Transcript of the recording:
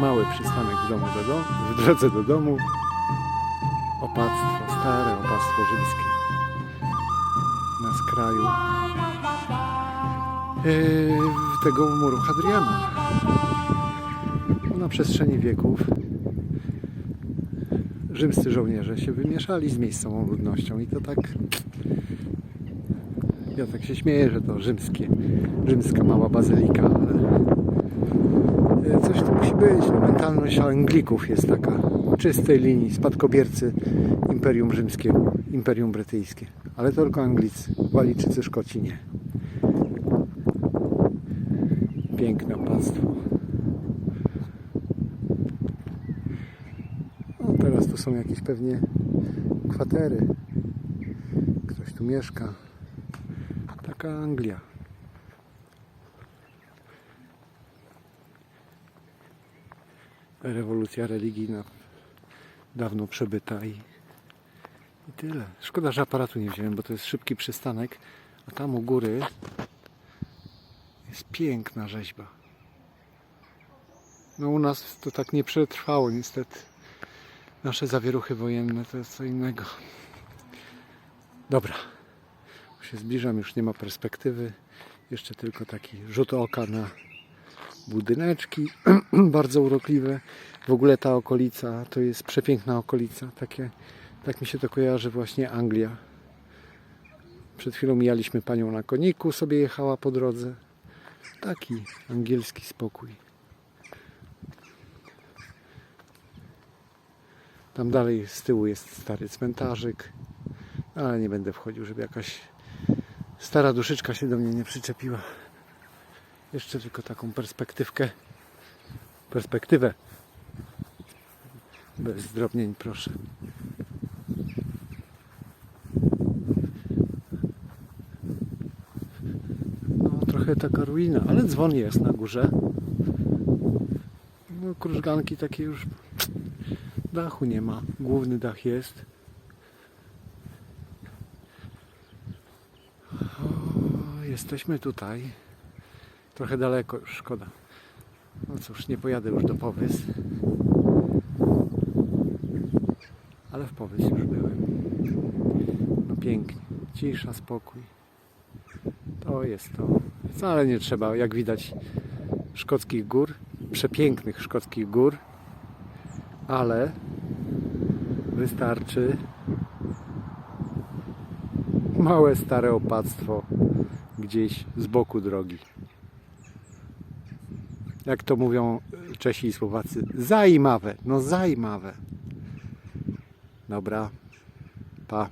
Mały przystanek w, domu do domu, w drodze do domu. Opactwo, stare opactwo rzymskie. Na skraju yy, tego muru Hadriana. Na przestrzeni wieków rzymscy żołnierze się wymieszali z miejscową ludnością i to tak ja tak się śmieję, że to rzymskie, rzymska mała bazylika, ale mentalność Anglików jest taka czystej linii, spadkobiercy Imperium Rzymskiego, Imperium Brytyjskie. Ale tylko Anglicy, Walijczycy, Szkoci nie. Piękne opactwo. No, teraz tu są jakieś pewnie kwatery. Ktoś tu mieszka. Taka Anglia. Rewolucja religijna dawno przebyta i, i tyle. Szkoda, że aparatu nie wziąłem, bo to jest szybki przystanek, a tam u góry jest piękna rzeźba. No u nas to tak nie przetrwało niestety. Nasze zawieruchy wojenne to jest co innego. Dobra. Już się zbliżam, już nie ma perspektywy. Jeszcze tylko taki rzut oka na budyneczki. Bardzo urokliwe. W ogóle ta okolica to jest przepiękna okolica. Takie, tak mi się to kojarzy właśnie Anglia. Przed chwilą mijaliśmy panią na koniku, sobie jechała po drodze. Taki angielski spokój. Tam dalej z tyłu jest stary cmentarzyk, ale nie będę wchodził, żeby jakaś stara duszyczka się do mnie nie przyczepiła. Jeszcze tylko taką perspektywkę. Perspektywę. Bez zdrobnień, proszę. No, trochę taka ruina, ale dzwon jest na górze. No, krużganki takie już dachu nie ma. Główny dach jest. Jesteśmy tutaj. Trochę daleko już, szkoda. No cóż, nie pojadę już do Powys. Ale w Powys już byłem. No pięknie. Cisza, spokój. To jest to. Wcale nie trzeba, jak widać, szkockich gór. Przepięknych szkockich gór. Ale wystarczy małe stare opactwo gdzieś z boku drogi. Jak to mówią Czesi i Słowacy, zaimawe, no zaimawe. Dobra, pa.